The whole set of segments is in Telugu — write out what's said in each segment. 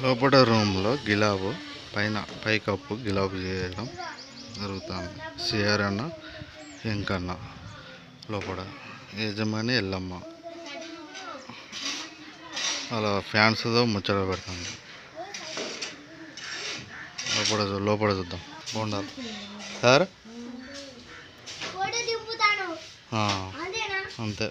లోపల రూమ్లో గిలాబు పైన పైకప్పు గిలాబు చేయడం జరుగుతుంది. సిఆర్ అన్న వెంకన్న లోపల యజమాని ఎల్లమ్మ. అలా ఫ్యాన్స్తో ముచ్చట పెడుతుంది. లోపల లోపల చూద్దాం. బోండాలు సార్? అంతే.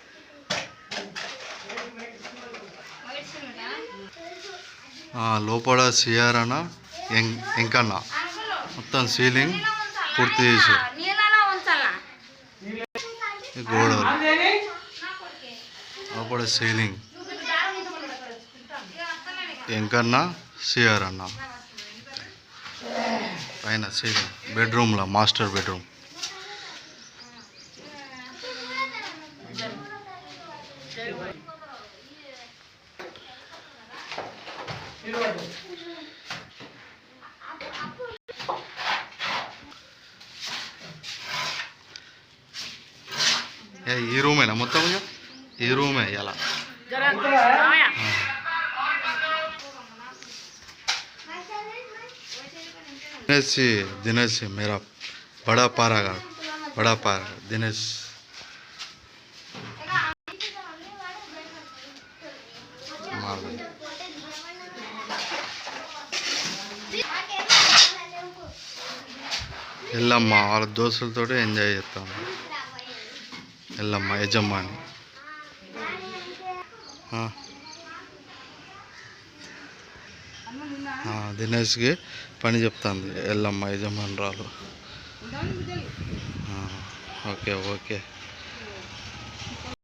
లోపల సిఆర్ అన్న ఎం- వెంకన్న మొత్తం సీలింగ్ పూర్తి చేసి. గోడ గోడలు. లోపల సీలింగ్. వెంకన్న సిఆర్ అన్న పైన సీలింగ్. బెడ్రూమ్లో మాస్టర్ బెడ్రూమ్. ఏ, ఈ రూమేనా మొత్తం ఇక? ఈ రూమే ఇలా दिनेश जी दिनेश जी मेरा बड़ा पारा का बड़ा पारा दिनेश माल ఎల్లమ్మ వాళ్ళ దోస్తులతో ఎంజాయ్ చేస్తాం. ఎల్లమ్మ యజమాని. దినేష్కి పని చెప్తాంది. ఎల్లమ్మ యజమానురాలు ఆ, ఓకే ఓకే.